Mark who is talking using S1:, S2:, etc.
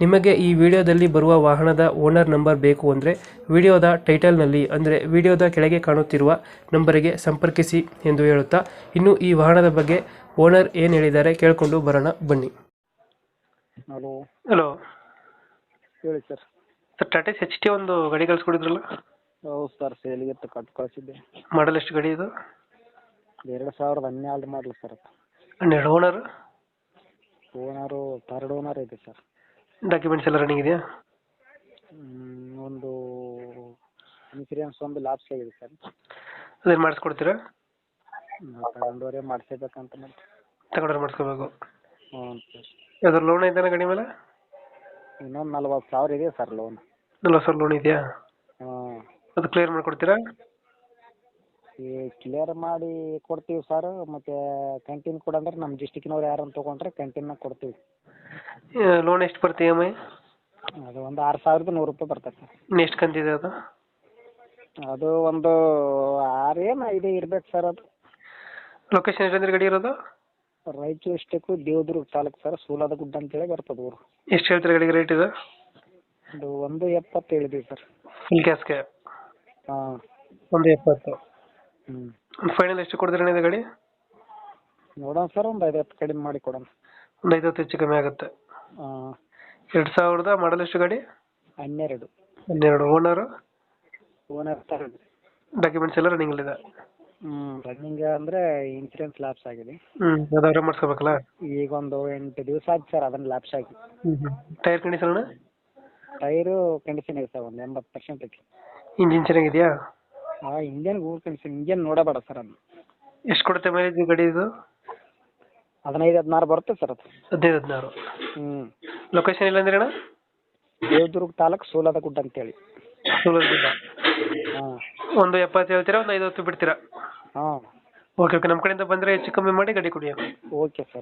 S1: ನಿಮಗೆ ಈ ವಿಡಿಯೋದಲ್ಲಿ ಬರುವ ವಾಹನದ ಓನರ್ ನಂಬರ್ ಬೇಕು ಅಂದರೆ ವಿಡಿಯೋದ ಟೈಟಲ್ನಲ್ಲಿ ಅಂದರೆ ವಿಡಿಯೋದ ಕೆಳಗೆ ಕಾಣುತ್ತಿರುವ ನಂಬರಿಗೆ ಸಂಪರ್ಕಿಸಿ ಎಂದು ಹೇಳುತ್ತಾ ಇನ್ನು ಈ ವಾಹನದ ಬಗ್ಗೆ ಓನರ್ ಏನು ಹೇಳಿದ್ದಾರೆ ಕೇಳಿಕೊಂಡು ಬರೋಣ ಬನ್ನಿ.
S2: ಹಲೋ.
S1: ಹಲೋ.
S2: ಹೇಳಿ sir.
S1: Sir Tata H T ಒಂದು ಗಾಡಿ ಕಳಿಸ್ಕೊಡಿದ್ರಲ್ಲ?
S2: ಹೌದು ಸರ್ ಸೇಲಿಗೆ ಕಟ್ ಕಳಿಸಿದ್ದೆ.
S1: ಮಾಡಲ್ ಎಷ್ಟು ಗಾಡಿ ಇದು?
S2: ಎರಡು ಸಾವಿರದ ಹನ್ನೆರಡು ಮಾಡಲಿ ಸರ್ ಅದು.
S1: ಹನ್ನೆರಡು ಓನರ್?
S2: ಓನರು ಥರ್ಡ್ ಓನರ್ ಇದೆ ಸರ್.
S1: ಡಾಕ್ಯುಮೆಂಟ್ಸ್ ಎಲ್ಲ ರನ್ನಿಂಗ್ ಇದೆಯಾ?
S2: ಹ್ಮ್, ಒಂದು ಇನ್ಸೂರೆನ್ಸ್ ಒಂದು ಲಾಪ್ಸ್ ಆಗಿದೆ ಸರ್.
S1: ಅದೇನು ಮಾಡಿಸ್ಕೊಡ್ತೀರಾ?
S2: ತಗೊಂಡವರೇ ಮಾಡಿಸ್ಬೇಕಂತ ಮಾಡಿ
S1: ತಗೊಂಡ್ರೆ ಮಾಡಿಸ್ಕೋಬೇಕು.
S2: ಹ್ಞೂ ಸರ್.
S1: ಯಾವ್ದಾದ್ರು ಲೋನ್ ಇದೆಯಾ ಗಾಡಿ ಮೇಲೆ?
S2: ಇನ್ನೊಂದು ನಲ್ವತ್ತು ಸಾವಿರ ಇದೆ ಸರ್ ಲೋನ್
S1: ನಲ್ವತ್ತು ಸಾವಿರ ಲೋನ್ ಇದೆಯಾ?
S2: ಹ್ಞೂ
S1: ಅದು ಕ್ಲಿಯರ್ ಮಾಡ್ಕೊಡ್ತೀರಾ?
S2: ಈ ಕ್ಲಿಯರ್ ಮಾಡಿ ಕೊಡ್ತೀವಿ ಸರ್ ಮತ್ತೆ ಕ್ಯಾಂಟೀನ್ ಕೊಡಂದ್ರೆ ನಮ್ಮ ಡಿಸ್ಟಿಕ್ನವ್ರು ಯಾರನ್ನು ತೊಗೊಂಡ್ರೆ ಕ್ಯಾಂಟೀನ್ನಾಗ ಕೊಡ್ತೀವಿ.
S1: ಲೋನ್ ಎಷ್ಟು ಬರುತ್ತೆ ಇ ಎಂ ಐ
S2: ಅದು ಒಂದು ಆರು ಸಾವಿರದ ನೂರು ರೂಪಾಯಿ ಬರ್ತೈತೆ ಸರ್.
S1: ಎಷ್ಟು ಕಂತಿದೆ ಅದು?
S2: ಅದು ಒಂದು ಆರು ಏನು ಐದು ಇರ್ಬೇಕು ಸರ್ ಅದು.
S1: ಲೊಕೇಶನ್ ಎಲ್ಲಿಂದ್ರೆ ಗಾಡಿ ಇರೋದು?
S2: ರಾಯಚೂರು ಡಿಸ್ಟಿಕ್ಕು ದೇವದುರ್ಗ ತಾಲೂಕು ಸರ್ ಸೂಲದ ಗುಡ್ಡ ಅಂತೇಳಿ ಬರ್ತದೆ ಊರು.
S1: ಎಷ್ಟು ಹೇಳ್ತಾರೆ ಗಾಡಿಗೆ ರೇಟ್ ಇದು?
S2: ಅದು ಒಂದು ಎಪ್ಪತ್ತು ಹೇಳಿದ್ವಿ ಸರ್.
S1: ಫುಲ್ ಕ್ಯಾಸ್ಗೆ
S2: ಹಾಂ.
S1: ಒಂದು ಎಪ್ಪತ್ತು.
S2: ಹ್ಞೂ
S1: ಫೈನಲ್ ಎಷ್ಟು ಕೊಡ್ತೀರಾ ಇದು ಗಾಡಿ?
S2: ನೋಡೋಣ ಸರ್ ಒಂದು ಐದು ಹತ್ತು ಕಡಿಮೆ ಮಾಡಿ ಕೊಡೋಣ.
S1: ಒಂದು ಐವತ್ತು ಹೆಚ್ಚು ಕಮ್ಮಿ ಆಗುತ್ತೆ. ಎರಡು ಸಾವಿರದ ಮಾಡಲ್ ಎಷ್ಟು ಗಾಡಿ?
S2: ಹನ್ನೆರಡು.
S1: ಹನ್ನೆರಡು. ಓನರು
S2: ಓನರ್ ತಗೊಂಡು
S1: ಡಾಕ್ಯುಮೆಂಟ್ಸ್ ಎಲ್ಲ ರನ್ನಿಂಗ್ ಇದೆ?
S2: ಹ್ಮ್ ರನ್ನಿಂಗ್ ಅಂದ್ರೆ ಇನ್ಸೂರೆನ್ಸ್ ಲ್ಯಾಪ್ಸ್ ಆಗಿದೆ.
S1: ಹ್ಮ್ ಅದು ಅವರೇ
S2: ಈಗ ಒಂದು ಎಂಟು ದಿವಸ ಆಯ್ತು ಸರ್ ಅದನ್ನ ಲ್ಯಾಪ್ಸ್ ಆಗಿ.
S1: ಟೈರ್ ಕಂಡೀಷನ್
S2: ಟೈರು ಕಂಡೀಷನ್ ಇದೆ ಸರ್ ಒಂದು ಎಂಬತ್ತು ಪರ್ಸೆಂಟ್ ಐತಿ
S1: ಇಂಜಿನ್ ಚೆನ್ನಾಗಿದೆಯಾ?
S2: ಆ ಇಂಜನ್ ಗೂಡ್ ಕಂಡೀಷನ್ ಇಂಜನ್ ನೋಡಬೇಡ ಸರ್ ಅದು
S1: ಎಷ್ಟು ಕೊಡುತ್ತೆ ಮೈಲೇಜ್ ಗಾಡಿ ಇದು?
S2: ಹದಿನೈದು ಹದಿನಾರು ಬರುತ್ತೆ ಸರ್ ಅದು.
S1: ಹದಿನೈದು ಹದಿನಾರು.
S2: ಹ್ಞೂ
S1: ಲೊಕೇಶನ್ ಇಲ್ಲ ಅಂದ್ರೆ ಅಣ್ಣ?
S2: ದೇವದುರ್ಗ ತಾಲೂಕು ಸೋಲದ ಗುಡ್ಡ ಅಂತೇಳಿ.
S1: ಗುಡ್ಡ
S2: ಹಾಂ.
S1: ಒಂದು ಎಪ್ಪತ್ತು ಹೇಳ್ತೀರಾ ಒಂದು ಐವತ್ತು ಬಿಡ್ತೀರಾ?
S2: ಹಾಂ.
S1: ಓಕೆ ಓಕೆ ನಮ್ಮ ಕಡೆಯಿಂದ ಬಂದರೆ ಹೆಚ್ಚು ಕಮ್ಮಿ ಮಾಡಿ ಗಾಡಿ ಕೊಡಿ
S2: ಓಕೆ ಸರ್